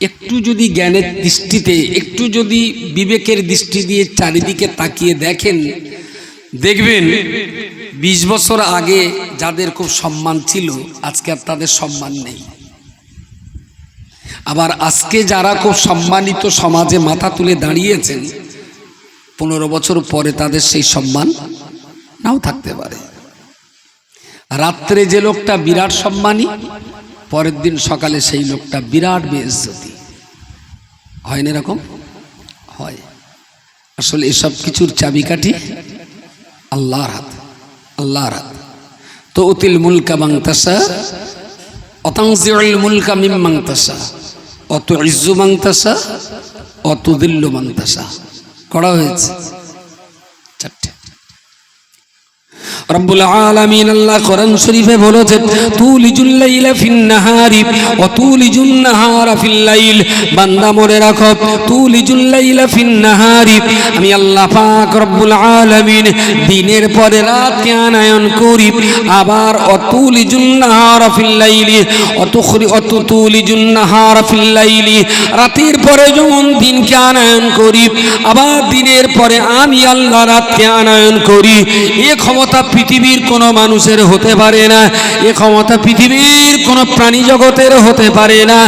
একটু যদি জ্ঞানের দৃষ্টিতে, একটু যদি বিবেকের দৃষ্টি দিয়ে চারিদিকে তাকিয়ে দেখেন, দেখবেন বিশ বছর আগে যাদের খুব সম্মান ছিল, আজকে আর তাদের সম্মান নেই। আবার আজকে যারা খুব সম্মানিত সমাজে মাথা তুলে দাঁড়িয়েছেন, পনেরো বছর পরে তাদের সেই সম্মান নাও থাকতে পারে। রাত্রে যে লোকটা বিরাট সম্মানী পরের দিন সকালে সেই লোকটা বিরাট বেজ্জতি হয় না এরকম? হয়। আসলে এসব কিছুর চাবিকাঠি আল্লাহর হাত আল্লাহর হাত। তো অতিল মুলকা মাংতাসা অতাংজিউল মুলকা মিম মাংতাসা অত ইজ্জু মাংতাসা অত দিল্লু মাংতাসা করা হয়েছে। রব্বুল আলামিন আল্লাহ কোরআন শরীফে বলেছেন, তুলিজুল লাইলা ফিন নাহারি ওয়া তুলিজুন নাহারা ফিল লাইল বান্দা মনে রাখো, তুলিজুল লাইলা ফিন নাহারি আমি আল্লাহ পাক রব্বুল আলামিন দিনের পরে রাতকে আনায়ন করি, আবার অতুলিজুন নাহারা ফিল লাইলি অতুখরি অতুলিজুন নাহারা ফিল লাইলি রাতের পরে যেমন দিনকে আনায়ন করি, আবার দিনের পরে আমি আল্লাহ রাতকে আনায়ন করি। এ ক্ষমতা পৃথিবীর কোনো মানুষের হতে পারে না, এ ক্ষমতা পৃথিবীর কোনো প্রাণী জগতের হতে পারে না।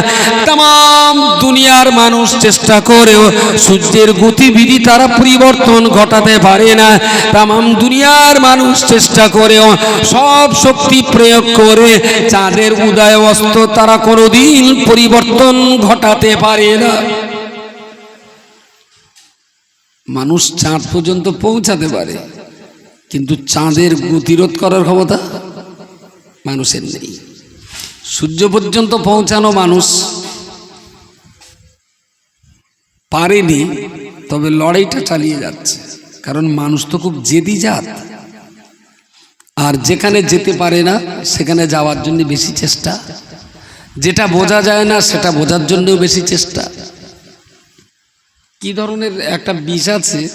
তাম দুনিয়ার মানুষ চেষ্টা করেও সূর্যের গতিবিধি তারা পরিবর্তন ঘটাতে পারে না। তাম দুনিয়ার মানুষ চেষ্টা করেও সব শক্তি প্রয়োগ করে চাঁদের উদয় অস্ত তারা কোনোদিন পরিবর্তন ঘটাতে পারে না। মানুষ চাঁদ পর্যন্ত পৌঁছাতে পারে। কিন্তু চাঁদের গতিরোধ করার ক্ষমতা মানুষের নেই। সূর্য পর্যন্ত পৌঁছানো মানুষ পারেনি, তবে লড়াইটা চালিয়ে যাচ্ছে। কারণ মানুষ তো খুব জেদি জাত। আর যেখানে যেতে পারে না, সেখানে যাওয়ার জন্য বেশি চেষ্টা। যেটা বোঝা যায় না, সেটা বোঝার জন্যও বেশি চেষ্টা। কি ধরনের একটা বিষ আছে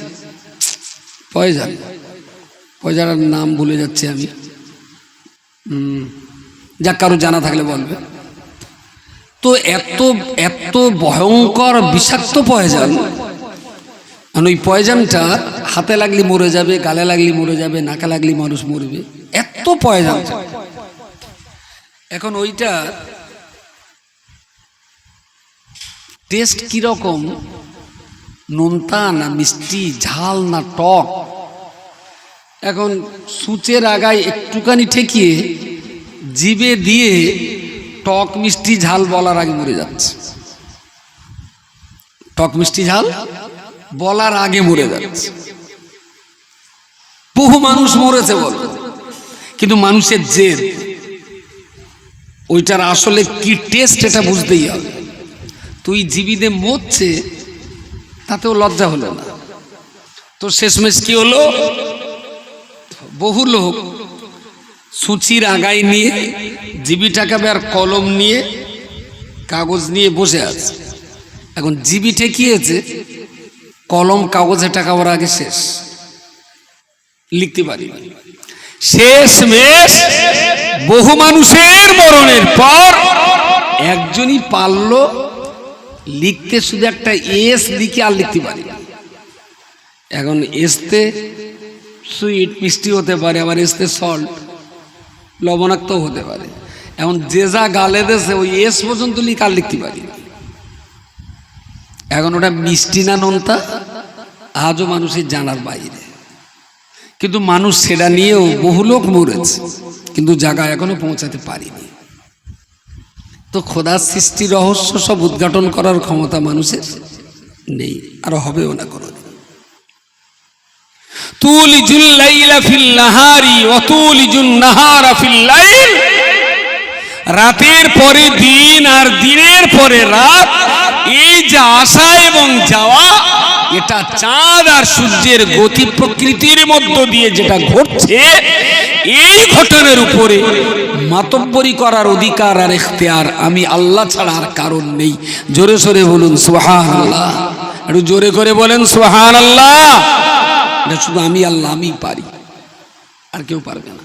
পয়জন পয়জার নাম ভুলে যাচ্ছি আমি। যাক, কারও জানা থাকলে বলবে। তো এত এত ভয়ঙ্কর বিষাক্ত পয়জন মানে ওই পয়জনটা হাতে লাগলে মরে যাবে, গালে লাগলে মরে যাবে, নাকে লাগলে মানুষ মরবে, এত পয়জন এখন ওইটা টেস্ট কীরকম? নোনতা না মিষ্টি, ঝাল না টক? এখন সূচের আগায় একটুখানি ঠেকিয়ে জিবে দিয়ে টক মিষ্টি ঝাল বলার আগে মরে যাচ্ছে। টক মিষ্টি ঝাল বলার আগে মরে যাচ্ছে। বহু মানুষ মরেছে বল। কিন্তু মানুষের জেদ, ওইটার আসলে কি টেস্ট এটা বুঝতেই হবে। তুই জীবিতে মরছে, তাতেও লজ্জা হলো না। তো শেষমেশ কি হলো? বহু লোক সূচির আগায় নিয়ে জিবি টাকা আর কলম নিয়ে, কাগজ নিয়ে বসে আছে। এখন জিবি ঠেকিয়েছে, কলম, কাগজে টাকা ওর আগে শেষ। লিখতে পারি শেষ মেশ বহু মানুষের মরণের পর একজনই পারল লিখতে, শুধু একটা এস লিখে আর লিখতে পারি। এখন এসতে সুইট, মিষ্টি হতে পারে, আবার এসতে সল্ট। লবণাক্ত হতে পারে। এখন যে যা গালে দেশে ওই এস পর্যন্ত লিখে আর লিখতে পারি। এখন ওটা মিষ্টি না নোনতা, আজও মানুষের জানার বাইরে। কিন্তু মানুষ সেটা নিয়েও বহু লোক মরেছে, কিন্তু জায়গা এখনও পৌঁছাতে পারিনি। তো খোদার সৃষ্টি রহস্য সব উদ্ঘাটন করার ক্ষমতা মানুষের নেই, আর হবেও না কোনো রাতের পরে দিন আর দিনের পরে রাত, এই যে আসা এবং যাওয়া, এটা চাঁদ আর সূর্যের গতি প্রকৃতির মধ্য দিয়ে যেটা ঘটছে, এই ঘটনার উপরে মাতব্বরি করার অধিকার আর এখতিয়ার আমি আল্লাহ ছাড়া আর কারণ নেই। জোরে সোরে বলুন সোহান আল্লাহ একটু জোরে করে বলেন সোহান আল্লাহ এটা শুধু আমি আল্লাহ আমি পারি। আর কেউ পারবে না।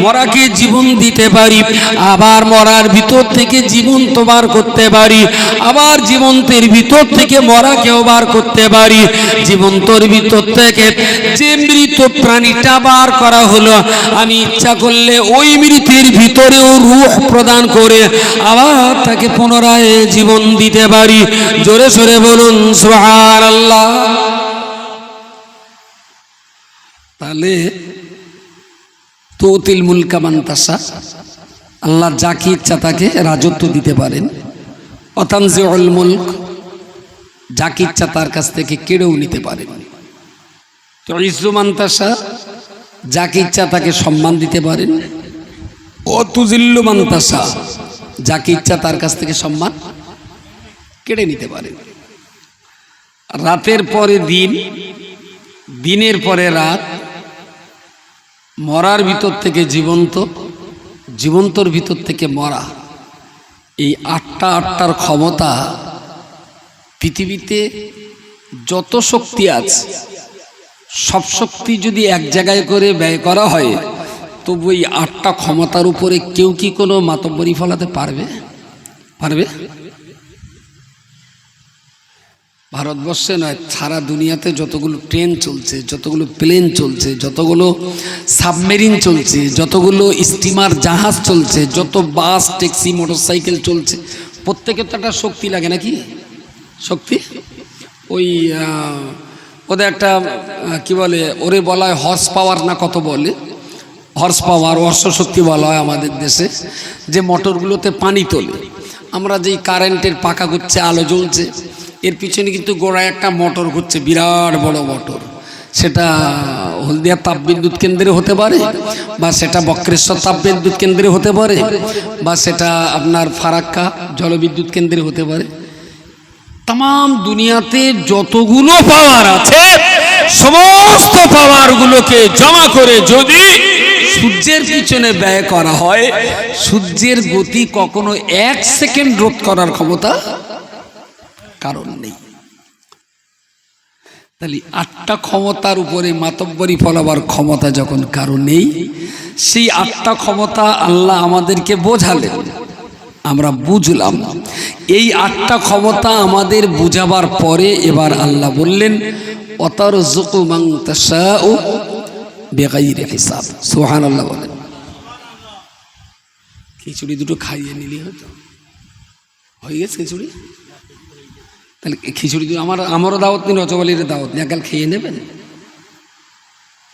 মরাকে জীবন দিতে পারি। আবার মরার ভিতর থেকে জীবন্ত বার করতে পারি। আবার জীবন্তের ভিতর থেকে মরাকেও বার করতে পারি। জীবন্তর ভিতর থেকে যে মৃত প্রাণীটা বার করা হলো, আমি ইচ্ছা করলে ওই মৃতের ভিতরেও রূহ প্রদান করে আবার তাকে পুনরায় জীবন দিতে পারি। জোরে সরে বলুন সোহার আল্লাহ তাহলে তোতিল মুলকা মান্তাসা আল্লাহ যাকে ইচ্ছা তাকে রাজত্ব দিতে পারেন। অতানজে অল মুলক, যাকে ইচ্ছা তার কাছ থেকে কেড়েও নিতে পারেন। তো ইজ্জু মান্তাসা যাকে ইচ্ছা তাকে সম্মান দিতে পারেন। অতুজিল্লু মান্তাসা যাকে ইচ্ছা তার কাছ থেকে সম্মান কেড়ে নিতে পারেন। রাতের পরে দিন, দিনের পরে রাত মরার ভিতর থেকে জীবন্ত, জীবন্তর ভিতর থেকে মরা। এই আটটা আটটার ক্ষমতা পৃথিবীতে যত শক্তি আছে, সব শক্তি যদি এক জায়গায় করে ব্যয় করা হয়, তবু এই আটটা ক্ষমতার উপরে কেউ কি কোনো মাতব্বরি ফলাতে পারবে? পারবে? ভারতবর্ষে নয়, সারা দুনিয়াতে যতগুলো ট্রেন চলছে, যতগুলো প্লেন চলছে, যতগুলো সাবমেরিন চলছে, যতগুলো স্টিমার জাহাজ চলছে, যত বাস, ট্যাক্সি, মোটরসাইকেল চলছে, প্রত্যেকের তো একটা শক্তি লাগে নাকি? শক্তি? ওই ওদের একটা কি বলে, ওরে বলা হয় হর্স পাওয়ার না কত বলে? হর্স পাওয়ার অর্শ শক্তি বলা হয় আমাদের দেশে, যে মোটরগুলোতে পানি তোলে। আমরা যেই কারেন্টের পাকা ঘুরছে, আলো জ্বলছে এর পিছনে কিন্তু গোড়ায় একটা মোটর ঘুরছে, বিরাট বড় মোটর। সেটা হলদিয়া তাপবিদ্যুৎ কেন্দ্রে হতে পারে বা সেটা বক্রেশ্বর তাপবিদ্যুৎ কেন্দ্রে হতে পারে বা সেটা আপনার ফারাক্কা জলবিদ্যুৎ কেন্দ্রে হতে পারে। তাম দুনিয়াতে যতগুলো পাওয়ার আছে, সমস্ত পাওয়ারগুলোকে জমা করে যদি সূর্যের পিছনে ব্যয় করা হয়, সূর্যের গতি কখনো এক সেকেন্ড রোধ করার ক্ষমতা কারণ নেই। তাহলে আটটা ক্ষমতার উপরে মাতব্বরি ফলাবার ক্ষমতা যখন কারও নেই, সেই আটটা ক্ষমতা আল্লাহ আমাদেরকে বোঝালেন। আমরা বুঝলাম, এই আটটা ক্ষমতা আমাদের বুঝাবার পরে এবার আল্লাহ বললেন অতর জুকুমাং তাশাউ বেগাইরে হিসাব। সোহান আল্লাহ বলেন। খিচুড়ি দুটো খাইয়ে নিলি হয়তো। হয়ে গেছে খিচুড়ি? তাহলে খিচুড়ি আমার, আমারও দাওয়াত নিন রচবলির দাওয়াত নিয়ে কাল খেয়ে নেবেন?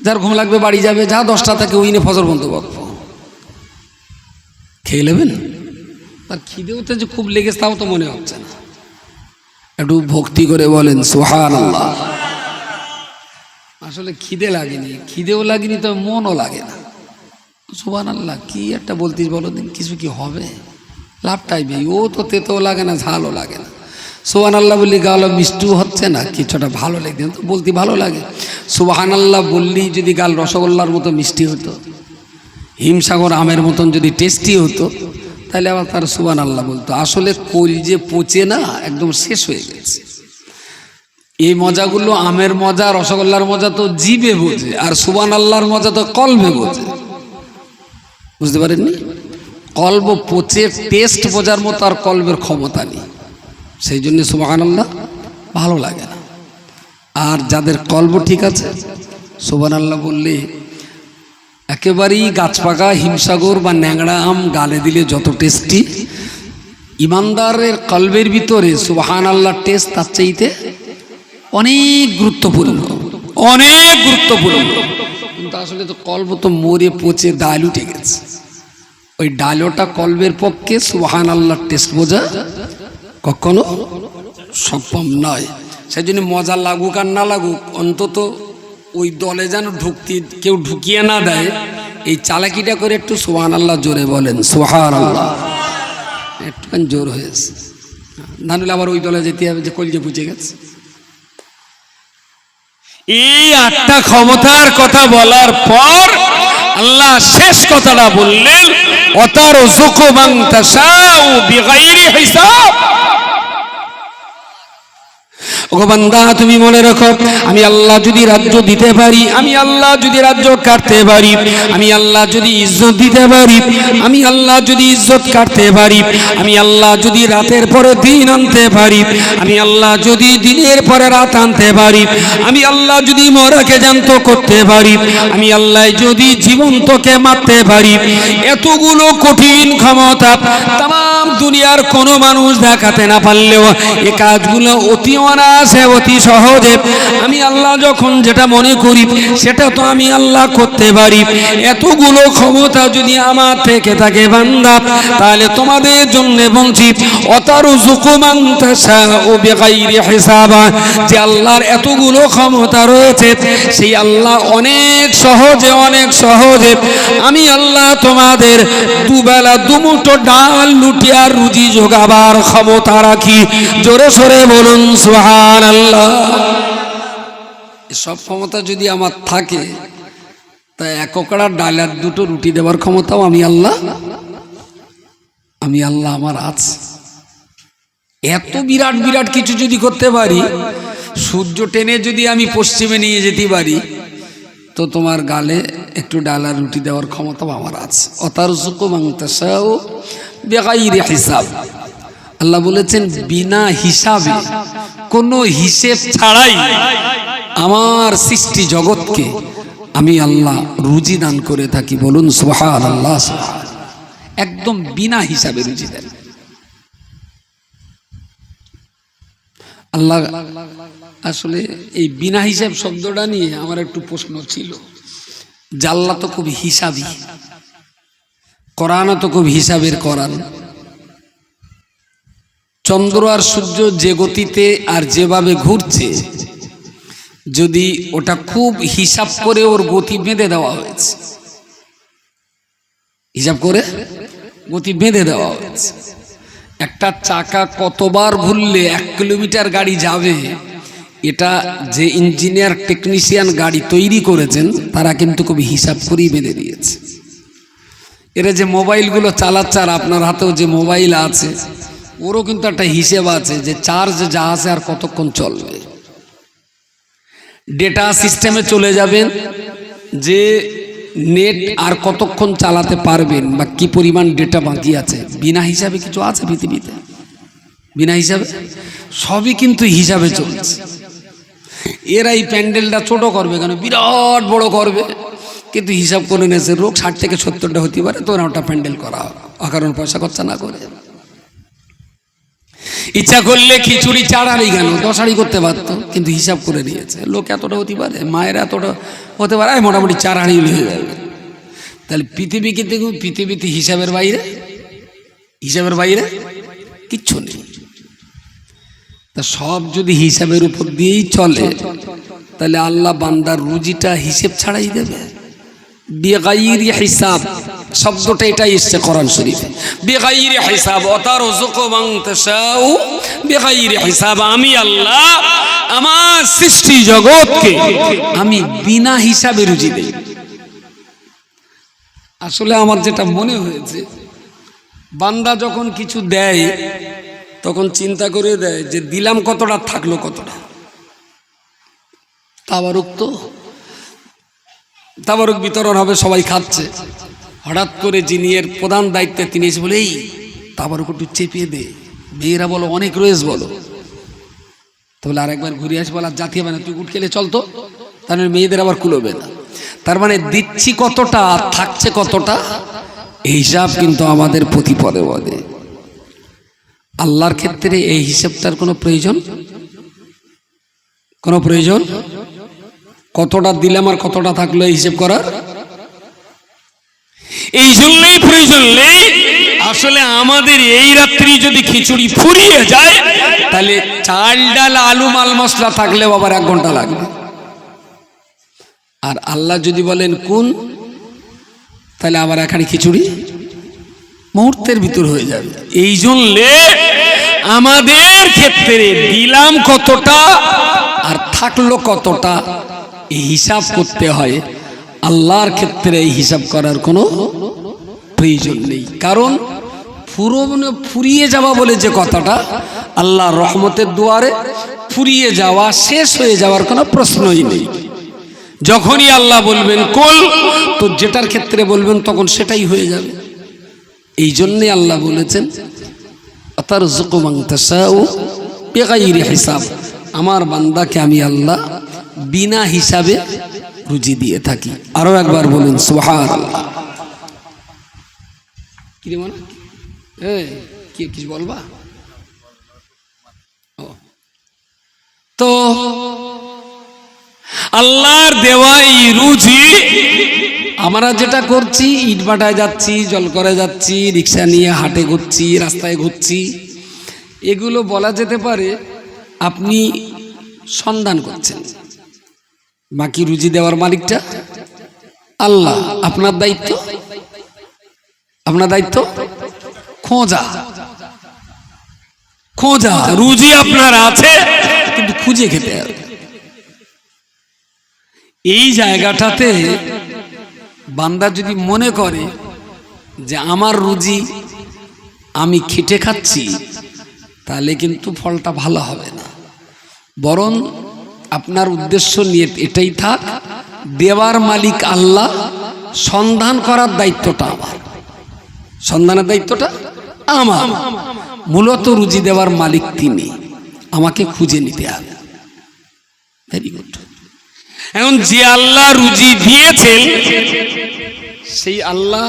যার ঘুম লাগবে বাড়ি যাবে, যা দশটা থেকে উইনে ফজর বন্ধ বক্ত খেয়ে নেবেন? তার খিদেওতে যে খুব লেগেছে তাও তো মনে হচ্ছে না। একটু ভক্তি করে বলেন সোহান আল্লাহ আসলে খিদে লাগেনি, খিদেও লাগেনি তো মনও লাগে না। সোহান আল্লাহ কি একটা বলতিস বলো দিন, কিছু কি হবে? লাভটাই বেই ও তো তেতেও লাগে না, ঝালও লাগে না। সোহান আল্লাহ বললি গাল মিষ্টিও হচ্ছে না, কিছুটা ভালো লাগবে তো বলতে ভালো লাগে। সোহান আল্লাহ বললি যদি গাল রসগোল্লার মতো মিষ্টি হতো, হিমসাগর আমের মতন যদি টেস্টি হতো, তাহলে আবার তার সুবান আল্লাহ বলতো। আসলে কল যে পচে না, একদম শেষ হয়ে গেছে। এই মজাগুলো আমের মজা, রসগোল্লার মজা তো জিবে বোঝে, আর সুবান আল্লাহর মজা তো কলবে বোঝে। বুঝতে পারেননি? কলব পচে টেস্ট বোঝার মতো আর কলবের ক্ষমতা নেই। সেই জন্য সুবাহান আল্লাহ ভালো লাগে না। আর যাদের কলব ঠিক আছে সুবান আল্লাহ বললে, একেবারেই গাছপাকা, হিমসাগর বা ন্যাংড়া আম গালে দিলে যত টেস্টি ইমানদারের কলবের ভিতরে সুবাহান আল্লাহ টেস্ট তার চাইতে অনেক গুরুত্বপূর্ণ অনেক গুরুত্বপূর্ণ। কিন্তু আসলে তো কল্প তো মরে পচে ডাল উঠে গেছে। ওই ডালোটা কলবের পক্ষে সুবাহান আল্লাহর টেস্ট বোঝা কখনো সম্ভব নয়। সেই জন্য মজা লাগুক আর না লাগুক, অন্তত ওই দলে যেন ঢুকতে কেউ ঢুকিয়ে না দেয়। এই চালাকিটা করে একটু সোহান আল্লাহ জোরে বলেন সোহান আল্লাহ একটুখানি জোর হয়েছে। নানুলে আবার ওই দলে যেতে হবে যে কলজে বুঝে গেছে। এই আটটা ক্ষমতার কথা বলার পর আল্লাহ শেষ কথাটা বললেন অতার তাশাউ বিগাইরি হিসাব। ওগো বান্দা, তুমি মনে রাখো, আমি আল্লাহ যদি রাজ্য দিতে পারি, আমি আল্লাহ যদি রাজ্য কাটতে পারি, আমি আল্লাহ যদি ইজ্জত দিতে পারি, আমি আল্লাহ যদি ইজ্জত কাটতে পারি, আমি আল্লাহ যদি রাতের পরে দিন আনতে পারি, আমি আল্লাহ যদি দিনের পরে রাত আনতে পারি, আমি আল্লাহ যদি মরাকে জান্ত করতে পারি, আমি আল্লাহ যদি জীবন্তকে মারতে পারি, এতগুলো কঠিন ক্ষমতা তাম দুনিয়ার কোনো মানুষ দেখাতে না পারলেও এ কাজগুলো অতি অনায়াসে অতি সহজে আমি আল্লাহ যখন যেটা মনে করি, সেটা তো আমি আল্লাহ করতে পারি। এতগুলো ক্ষমতা যদি আমার থেকে থাকে বান্দা, তাহলে তোমাদের জন্য বলছি অতারু হিসাবা, যে আল্লাহর এতগুলো ক্ষমতা রয়েছে, সেই আল্লাহ অনেক সহজে অনেক সহজে আমি আল্লাহ তোমাদের দুবেলা দুমুটো ডাল লুটি আর রুজি যোগাবার ক্ষমতা রাখি। জোরে সোরে বলুন সুহান আল্লাহ সব ক্ষমতা যদি আমার থাকে, তা এক ওকড়া ডাল আর দুটো রুটি দেওয়ার ক্ষমতাও আমি আল্লাহ আমি আল্লাহ আমার আছে। এত বিরাট বিরাট কিছু যদি করতে পারি, সূর্য টেনে যদি আমি পশ্চিমে নিয়ে যেতে পারি, তো তোমার গালে একটু ডালা রুটি দেওয়ার ক্ষমতাও আমার আছে। অতার সুকুমাংতাসাও বেগাইরে হিসাব। আল্লাহ বলেছেন, বিনা হিসাবে কোনো হিসেব ছাড়াই আমার সৃষ্টি জগৎকে আমি আল্লাহ রুজি দান করে থাকি। বলুন সোহান আল্লাহ একদম বিনা হিসাবে রুজি দেন। আল্লাহ আসলে এই বিনা হিসাব শব্দটা নিয়ে আমার একটু প্রশ্ন ছিল। জাল্লা তো খুব হিসাবই কোরআনও তো খুব হিসাবের কোরআন। চন্দ্র আর সূর্য যে গতিতে আর যেভাবে ঘুরছে, যদি ওটা খুব হিসাব করে ওর গতি বেঁধে দেওয়া হয়েছে, হিসাব করে গতি বেঁধে দেওয়া হয়েছে। একটা চাকা কতবার ঘুরলে এক কিলোমিটার গাড়ি যাবে, এটা যে ইঞ্জিনিয়ার টেকনিশিয়ান গাড়ি তৈরি করেছেন, তারা কিন্তু খুব হিসাব করেই বেঁধে দিয়েছে। এরা যে মোবাইলগুলো চালাচ্ছে আর আপনার হাতেও যে মোবাইল আছে ওরও কিন্তু একটা হিসেব আছে যে চার্জ যা আছে আর কতক্ষণ চলবে। ডেটা সিস্টেমে চলে যাবেন যে নেট আর কতক্ষণ চালাতে পারবেন বা কি পরিমাণ ডেটা বাকি আছে। বিনা হিসাবে কিছু আছে পৃথিবীতে? বিনা হিসাবে? সবই কিন্তু হিসাবে চলছে। এরা এই প্যান্ডেলটা ছোট করবে, কেন বিরাট বড় করবে। কিন্তু হিসাব করে নিয়েছে রোগ ষাট থেকে সত্তরটা হতে পারে তো ওরা ওটা প্যান্ডেল করা হবে। অকারণ পয়সা খরচা না করে। ইচ্ছা করলে খিচুড়ি চাড়ারই কেন দশাড়ি করতে পারতো, কিন্তু হিসাব করে নিয়েছে। লোক এতটা হতে পারে, মায়ের এতটা হতে পারে মোটামুটি চারাড়ি হয়ে যাবে। তাহলে পৃথিবী কিন্তু পৃথিবীতে হিসাবের বাইরে? হিসাবের বাইরে কিচ্ছু নেই। তা সব যদি হিসাবের উপর দিয়েই চলে, তাহলে আল্লাহ বান্দার রুজিটা হিসেব ছাড়াই দেবে। বেগাইর হিসাব। শব্দটা এটাই এসছে কোরআন শরীফে। বেগাইর হিসাব অতার বেগাইর হিসাব, আমি আল্লাহ, আমার সৃষ্টি জগৎকে আমি বিনা হিসাবে রুজি দেই। আসলে আমার যেটা মনে হয়েছে, বান্দা যখন কিছু দেয়, তখন চিন্তা করে দেয় যে দিলাম কতটা, থাকল কতটা। তাবারুক তো, তাবারুক বিতরণ হবে, সবাই খাচ্ছে। হঠাৎ করে যিনি এর প্রধান দায়িত্বে তিনি এসে বলে, এই তাবারুক একটু চেপিয়ে দে। মেয়েরা বলো, অনেক রয়েছে বলো। তো বলে, আরেকবার ঘুরে আসব আর জাতি হবে না তুই উঠ খেলে চলতো তাহলে মেয়েদের আবার কুলোবে না। তার মানে দিচ্ছি কতটা থাকছে কতটা, এই হিসাব কিন্তু আমাদের প্রতি পদে পদে আল্লাহর ক্ষেত্রে এই হিসাবটার কোনো প্রয়োজন? কোনো প্রয়োজন? কতটা দিলাম আর কতটা থাকল এই হিসেব করার? এই জন্যই প্রয়োজন নেই আসলে আমাদের এই রাত্রি যদি খিচুড়ি ফুরিয়ে যায়, তাহলে চাল ডাল, আলু, মাল মশলা থাকলেও আবার এক ঘণ্টা লাগবে। আর আল্লাহ যদি বলেন, কোন? তাহলে আবার এখানে খিচুড়ি মুহূর্তের ভিতর হয়ে যাবে। এই জন্যে আমাদের ক্ষেত্রে দিলাম কতটা আর থাকল কতটা, এই হিসাব করতে হয়। আল্লাহর ক্ষেত্রে এই হিসাব করার কোনো প্রয়োজন নেই। কারণ পুরো মানে ফুরিয়ে যাওয়া বলে যে কথাটা, আল্লাহর রহমতের দুয়ারে ফুরিয়ে যাওয়া, শেষ হয়ে যাওয়ার কোনো প্রশ্নই নেই। যখনই আল্লাহ বলবেন, কোল তো যেটার ক্ষেত্রে বলবেন, তখন সেটাই হয়ে যাবে। এই জন্যে আল্লাহ বলেছেন তার হিসাব। আমার বান্দাকে আমি আল্লাহ বিনা হিসাবে রুজি দিয়ে থাকি। আরও একবার বলুন সোহার কি এই, কি, কিছু বলবা। তো, আল্লাহর দেওয়া এই রুজি, আমরা যেটা করছি, ইট ভাটায় যাচ্ছি জল করে যাচ্ছি, রিক্সা নিয়ে হাটে ঘুরছি, রাস্তায় ঘুরছি, এগুলো বলা যেতে পারে আপনি সন্ধান করছেন। বাকি রুজি দেওয়ার মালিকটা? আল্লাহ, আপনার দায়িত্ব? আপনার দায়িত্ব? খোঁজা। খোঁজা, রুজি আপনার আছে, কিন্তু খুঁজে খেতে হবে। এই জায়গাটাতে বান্দা যদি মনে করে যে আমার রুজি আমি খেটে খাচ্ছি, তাহলে কিন্তু ফলটা ভালো হবে না। বরং আপনার উদ্দেশ্য নিয়ে এটাই থাক, দেওয়ার মালিক আল্লাহ, সন্ধান করার দায়িত্বটা আমার। সন্ধানের দায়িত্বটা আমার। মূলত রুজি দেওয়ার মালিক তিনি। আমাকে খুঁজে নিতে হবে। ভেরি গুড এখন যে আল্লাহ রুজি দিয়েছেন, সেই আল্লাহ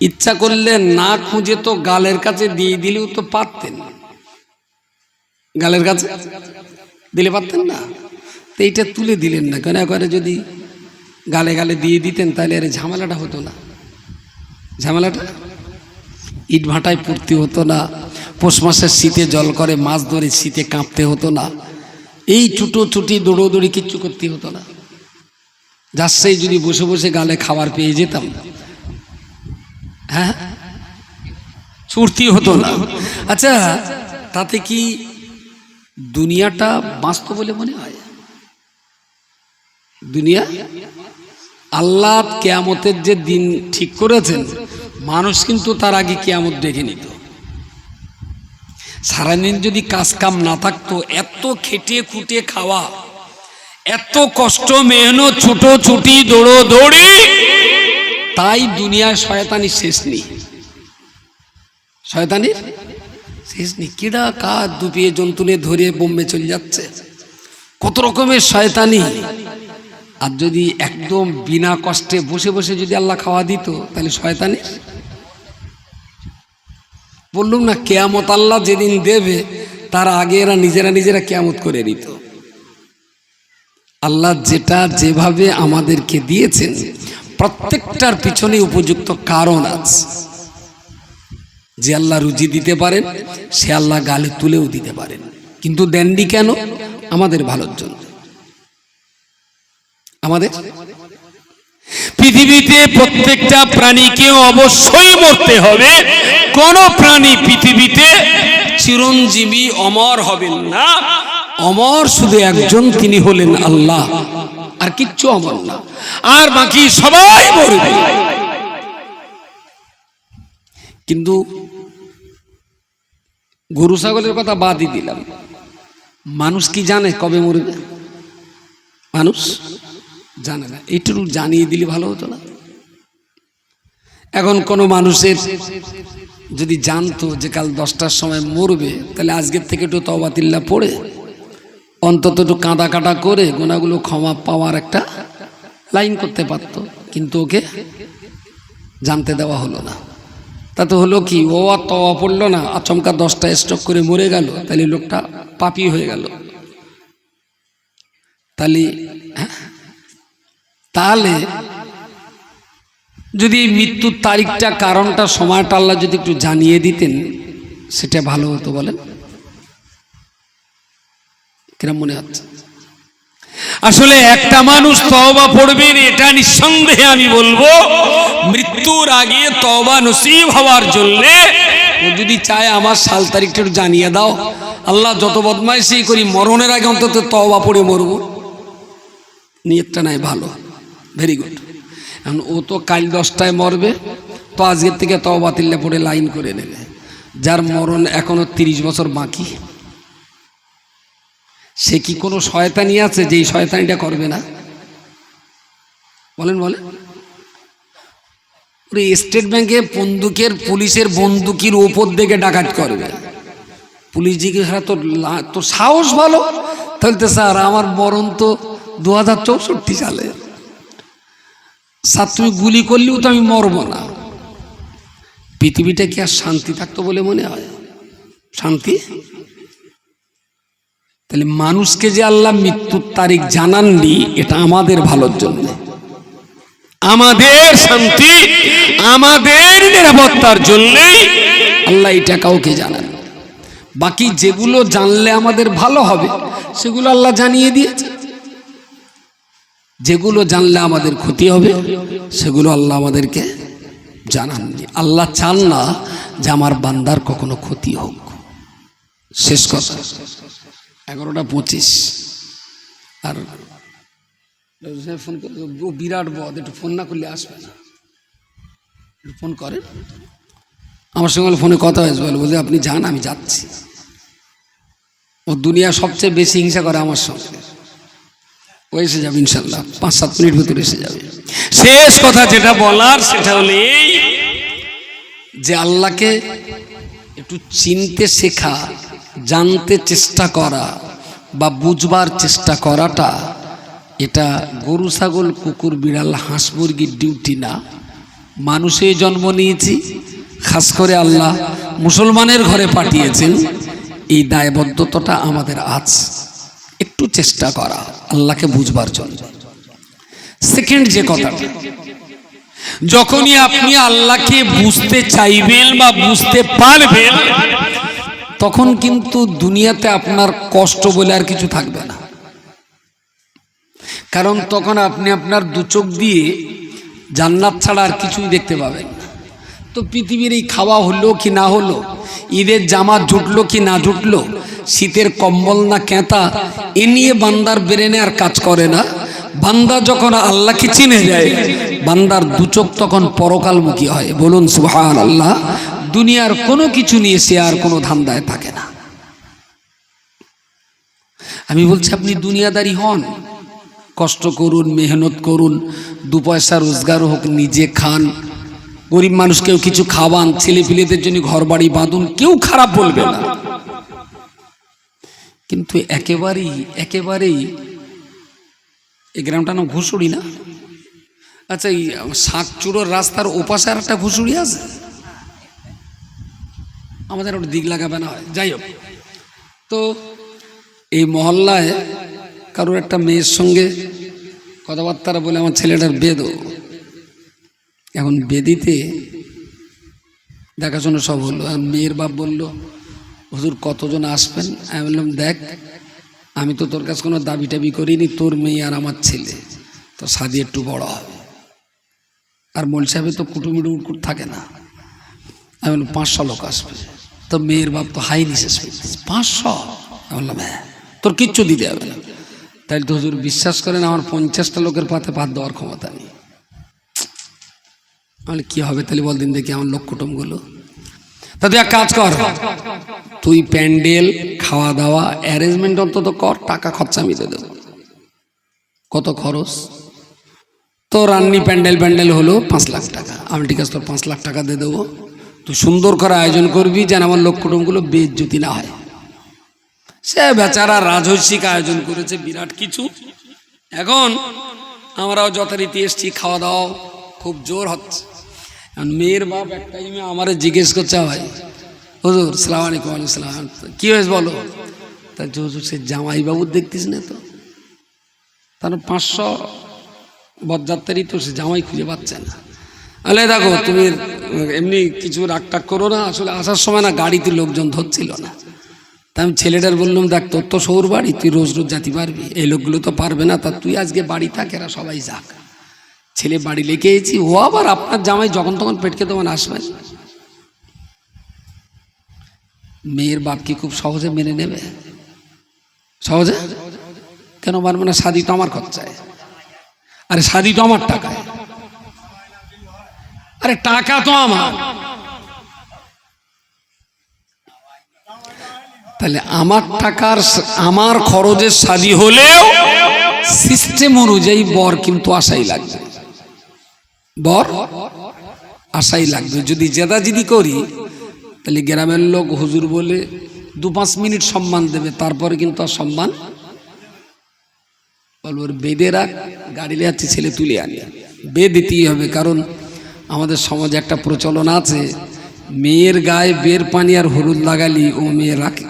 ইচ্ছা করলে না খুঁজে তো গালের কাছে দিয়ে দিলেও তো পারতেন। গালের কাছে? দিলে পারতেন না? তো এইটা তুলে দিলেন না। কেন? একবারে যদি গালে গালে দিয়ে দিতেন, তাহলে আরে ঝামেলাটা হতো না। ঝামেলাটা? ইট ভাটায় পড়তে হতো না। পৌষ মাসের শীতে জল করে, মাছ ধরে শীতে কাঁপতে হতো না। এই ছুটো ছুটি, দৌড়োদৌড়ি কিচ্ছু করতে হতো না। যার যাচ্ছেই যদি বসে বসে গালে খাবার পেয়ে যেতাম। হ্যাঁ? ছুটতি হতো না। আচ্ছা তাতে কি দুনিয়াটা বাঁচত বলে মনে হয়? দুনিয়া? আল্লাহ কেয়ামতের যে দিন ঠিক করেছেন, মানুষ কিন্তু তার আগে কেয়ামত দেখে নিত। সারাদিন যদি কাজ কাম না থাকতো, এত খেটে খুটে খাওয়া, এত কষ্ট, মেহনত, ছোট ছুটি, দৌড়ো দৌড়ি, তাই দুনিয়ার শয়তানি শেষ নেই। শয়তানির শেষ নেই। কিডা কাজ দুপিয়ে জন্তুলে ধরে বোম্বে চলে যাচ্ছে? কত রকমের শয়তানি। আর যদি একদম বিনা কষ্টে বসে বসে যদি আল্লাহ খাওয়া দিত, তাহলে শয়তানি? বললুম না, কেয়ামত আল্লাহ যেদিন দেবে, তার আগে এরা নিজেরা নিজেরা কেয়ামত করে নিত। আল্লাহ যেটা যেভাবে আমাদেরকে দিয়েছেন, প্রত্যেকটার পিছনে উপযুক্ত কারণ আছে। যে আল্লাহ রুজি দিতে পারেন, সে আল্লাহ গালে তুলেও দিতে পারেন। কিন্তু দেননি কেন? আমাদের ভালোর জন্য। আমাদের? পৃথিবীতে প্রত্যেকটা প্রাণীকে অবশ্যই মরতে হবে। কোন প্রাণী পৃথিবীতে চিরঞ্জীবী অমর হবেন না। অমর শুধু একজন, তিনি হলেন আল্লাহ। আর কিচ্ছু অমর না। আর বাকি সবাই মরবে। কিন্তু গরু ছাগলের কথা বাদই দিলাম। মানুষ কি জানে কবে মরবে? মানুষ? জানে না। এইটুকু জানিয়ে দিলে ভালো হতো না। এখন কোনো মানুষের যদি জানতো যে কাল দশটার সময় মরবে, তাহলে আজকের থেকে একটু তবাতিল্লা পড়ে, অন্তত একটু কাঁদা কাটা করে গোনাগুলো ক্ষমা পাওয়ার একটা লাইন করতে পারত। কিন্তু ওকে জানতে দেওয়া হলো না। তাতে হলো কি, ও আর তওয়া পড়ল না, আচমকা দশটা স্টক করে মরে গেল, তাহলে লোকটা পাপি হয়ে গেল। তাহলে হ্যাঁ? তাহলে যদি এই মৃত্যুর তারিখটা, কারণটা, সময়টা আল্লাহ যদি একটু জানিয়ে দিতেন, সেটা ভালো হতো বলেন। কিরম মনে হচ্ছে? আসলে একটা মানুষ তওবা পড়বেন এটা নিঃসন্দেহে আমি বলব, মৃত্যুর আগে তওবা নসিব হওয়ার জন্যে যদি চায় আমার সাল তারিখটা একটু জানিয়ে দাও। আল্লাহ যত বদমাইশি করি, মরণের আগে অন্তত তওবা পড়ে মরবো। নিয়তটা নাই ভালো। ভেরি গুড এখন ও তো কাল দশটায় মরবে, তো আজকের থেকে তওবা তিল্লে পড়ে লাইন করে নেবে। যার মরণ এখনও তিরিশ বছর বাকি। সে কি কোনো শয়তানি আছে যেই শয়তানিটা করবে না? বলেন বলেন। ওরে স্টেট ব্যাংকে বন্দুকের, পুলিশের বন্দুকির ওপর দিকে ডাকাত করবে। পুলিশ জিজ্ঞাসা তোর তোর সাহস ভালো? তাহলে স্যার, আমার মরণ তো দু হাজার চৌষট্টি সালে। তুমি গুলি করলেও তো আমি মরব না। পৃথিবীটা কি আর শান্তি থাকতো বলে মনে হয়? শান্তি? তাহলে মানুষকে যে আল্লাহ মৃত্যুর তারিখ জানাননি, এটা আমাদের ভালোর জন্য। আমাদের শান্তি, আমাদের নিরাপত্তার জন্যই আল্লাহ এটা কাউকে জানান বাকি যেগুলো জানলে আমাদের ভালো হবে, সেগুলো আল্লাহ জানিয়ে দিয়েছে। যেগুলো জানলে আমাদের ক্ষতি হবে, সেগুলো আল্লাহ আমাদেরকে জানাননি আল্লাহ চান না যে আমার বান্দার কখনো ক্ষতি হোক। শেষ কথা, এগারোটা পঁচিশ। আর ফোন বিরাট বদ, একটু ফোন না করলে আসবে না। ফোন করেন। আমার সঙ্গে ফোনে কথা হয়েছে, বলে বলছে আপনি যান, আমি যাচ্ছি। ও দুনিয়া সবচেয়ে বেশি হিংসা করে আমার সঙ্গে। এসে যাবে ইনশাল্লাহ। পাঁচ, সাত মিনিট ভিতরে এসে যাবে। শেষ কথা যেটা বলার সেটা হলো এই যে আল্লাহকে একটু চিনতে শেখা, জানতে চেষ্টা করা বা বুঝবার চেষ্টা করাটা, এটা গরু, ছাগল, কুকুর, বিড়াল, হাঁস মুরগির ডিউটি না। মানুষে জন্ম নিয়েছি, খাস করে আল্লাহ মুসলমানের ঘরে পাঠিয়েছেন। এই দায়বদ্ধতাটা আমাদের আছে। একটু চেষ্টা করা আল্লাহকে বুঝবার জন্য। সেকেন্ড যে কথা, যখনই আপনি আল্লাহকে বুঝতে চাইবেন বা বুঝতে পারবেন, তখন কিন্তু দুনিয়াতে আপনার কষ্ট বলে আর কিছু থাকবে না। কারণ তখন আপনি আপনার দু চোখ দিয়ে জান্নাত ছাড়া আর কিছুই দেখতে পাবেন তো পৃথিবীর এই খাওয়া হলো কি না হলো, ঈদের জামা জুটলো কি না জুটলো শীতের কম্বল না কেঁতা, এ নিয়ে বান্দার ব্রেনে আর কাজ করে না। বান্দা যখন আল্লাহকে চিনে যায়, বান্দার দু চোখ তখন পরকালমুখী হয়। বলুন সুহান আল্লাহ দুনিয়ার কোনো কিছু নিয়ে সে আর কোনো ধান্দায় থাকে না। আমি বলছি, আপনি দুনিয়াদারি হন। কষ্ট করুন, মেহনত করুন, দু পয়সা রোজগার হোক, নিজে খান। গরিব মানুষকেও কিছু খাওয়ান ছেলে পিলেদের জন্য ঘর বাড়ি বাঁধুন, কেউ খারাপ বলবে না। কিন্তু একেবারেই একেবারেই এই গ্রামটার নাম ঘুষুড়ি না? আচ্ছা এই শাকচুড়োর রাস্তার ওপাশে আর একটা ঘুষুড়ি আছে? আমাদের ওটা দিক লাগাবে না হয়। যাই হোক। তো এই মহল্লায় কারোর একটা মেয়ের সঙ্গে কথাবার্তা বলে আমার ছেলেটার বেদ এখন বেদিতে দেখাশোনা সব হলো। আর মেয়ের বাপ বলল হুজুর কতজন আসবেন? আমি বললাম, দেখ, আমি তো তোর কাছে কোনো দাবি টাবি করিনি, তোর মেয়ে আর আমার ছেলে। তো সাদি একটু বড় হবে। আর মোল সাহেবে তো কুটুমিটু থাকে না। আমি বললাম, পাঁচশো লোক আসবে। তো মেয়ের বাপ তো হাই নিশেষ পাঁচশো? আমি বললাম হ্যাঁ। তোর কিচ্ছু দিতে হবে না। তাই তো হুজুর বিশ্বাস করেন, আমার পঞ্চাশটা লোকের পাতে ভাত দেওয়ার ক্ষমতা নেই। আমি কি হবে তাহলে বল দিন দেখি, আমার লোক কুটুমগুলো। তা তুই এক কাজ কর। তুই প্যান্ডেল খাওয়া দাওয়া অ্যারেঞ্জমেন্ট অন্তত কর, টাকা খরচা আমি দেবো। কত খরচ? তো রান্নি প্যান্ডেল প্যান্ডেল হলো পাঁচ লাখ টাকা। আমি ঠিক আছে, তোর পাঁচ লাখ টাকা দিয়ে দেবো। তুই সুন্দর করে আয়োজন করবি যেন আমার লোক কুটুমগুলো বেজ্জতি না হয়। সে বেচারা রাজস্বিক আয়োজন করেছে, বিরাট কিছু। এখন আমরাও যথারীতি এসছি খাওয়া দাওয়া খুব জোর হচ্ছে। মেয়ের বাপ এক টাইমে আমারে জিজ্ঞেস করছে, ভাই, হুজুর, সালাম আলাইকুম আলাইকুম সালাম। কি হয়েছে বলো? তা হুজুর, সে জামাইবাবু দেখতিস না তো? তার পাঁচশো বরযাত্রী তো সে জামাই খুঁজে পাচ্ছে না। আলে দেখো, তুমি এমনি কিছু রাগ টাগ করো না, আসলে আসার সময় না গাড়িতে লোকজন ধরছিল না। তা আমি ছেলেটার বললাম, দেখ, তোর তো শহর বাড়ি, তুই রোজ রোজ যেতে পারবি। এই লোকগুলো তো পারবে না, তা তুই আজকে বাড়ি থাক, এরা সবাই যাক। ছেলে বাড়ি লেগে এসেছি ও আবার আপনার জামাই যখন তখন পেটকে তখন আসবেন মেয়ের বাপ কি খুব সহজে মেনে নেবে। সহজে? কেন মানবে না? শাদি তো আমার খরচায়। আরে শাদি তো আমার টাকায়। আরে টাকা তো আমার। তাহলে আমার টাকার আমার খরচের শাদি হলেও সিস্টেম অনুযায়ী বর কিন্তু আশাই লাগবে। বর, আশাই লাগবে। যদি জেদাজিদি করি, তাহলে গ্রামের লোক হুজুর বলে দু পাঁচ মিনিট সম্মান দেবে, তারপরে কিন্তু আর সম্মান বলব বেদে রাখ, গাড়ি যাচ্ছে, ছেলে তুলে আনি। বে দিতেই হবে, কারণ আমাদের সমাজে একটা প্রচলন আছে, মেয়ের গায়ে বের পানি আর হলুদ লাগালি ও মেয়ে রাখে।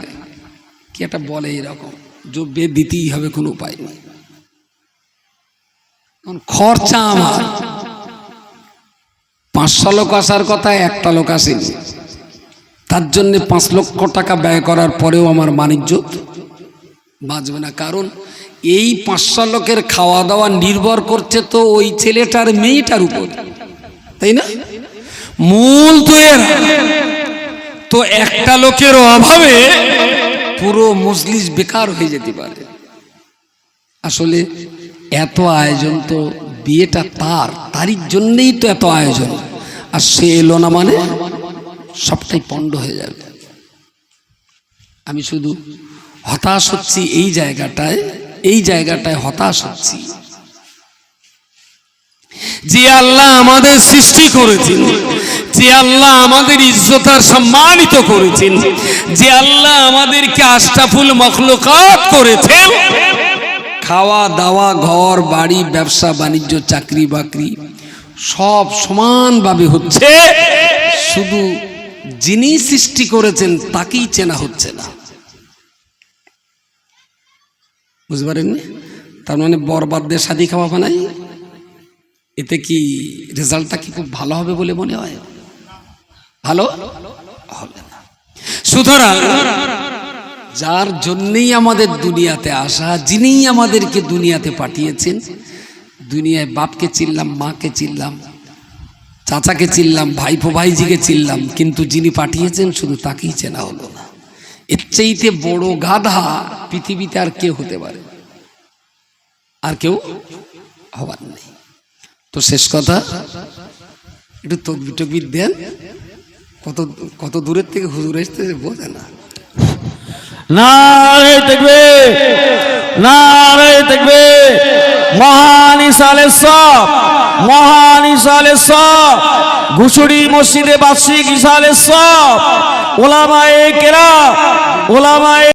কি একটা বলে এরকম, যে বে দিতেই হবে কোনো উপায় নেই। খরচা আমার। পাঁচশো লোক আসার কথা, একটা লোক আসেনি। তার জন্য পাঁচ লক্ষ টাকা ব্যয় করার পরেও আমার বাণিজ্য বাঁচবে না। কারণ এই পাঁচশো লোকের খাওয়া দাওয়া নির্ভর করছে তো ওই ছেলেটার মেয়েটার উপর। তাই না? মূল তো এরা। তো একটা লোকের অভাবে পুরো মজলিস বেকার হয়ে যেতে পারে। আসলে এত আয়োজন তো বিয়েটা তার, তারই জন্যেই তো এত আয়োজন। আর সে এলো না মানে সবটাই পণ্ড হয়ে যাবে। আমি শুধু হতাশ হচ্ছি এই জায়গাটায় এই জায়গাটায় হতাশ হচ্ছি। যে আল্লাহ আমাদের সৃষ্টি করেছেন, যে আল্লাহ আমাদের ইজ্জতার সম্মানিত করেছেন, যে আল্লাহ আমাদেরকে আশরাফুল মখলুকাত করেছেন। খাওয়া দাওয়া, ঘর, বাড়ি, ব্যবসা, বাণিজ্য চাকরি বাকরি সব সমানভাবে হচ্ছে। শুধু যিনি সৃষ্টি করেছেন, তাকেই চেনা হচ্ছে না। বুঝতে পারেননি? তার মানে বরবাদদের শাদি খাওয়া বানাই এতে কি রেজাল্টটা কি খুব ভালো হবে বলে মনে হয়? ভালো? হবে না। সুতরাং যার জন্যেই আমাদের দুনিয়াতে আসা যিনি আমাদেরকে দুনিয়াতে পাঠিয়েছেন দুনিয়ায় বাপকে চিনলাম, মাকে চিনলাম, চাচাকে চিনলাম, ভাইপো ভাইজিকে চিনলাম, কিন্তু যিনি পাঠিয়েছেন শুধু তাকেই চেনা হলো না। এর চাইতে বড় গাধা পৃথিবীতে আর কেউ হতে পারে আর কেউ হবার নেই। তো শেষ কথা, একটু তকবি টকবি দেন। কত কত দূরের থেকে হুজুর আসতে বোঝে না। নারে দেখবে নারে দেখবে মহান ইসালে সব মহান ইসালে সব ঘুষুরি মসজিদে বার্ষিক ইসালে সব ওলামায়ে কেরা ওলামায়ে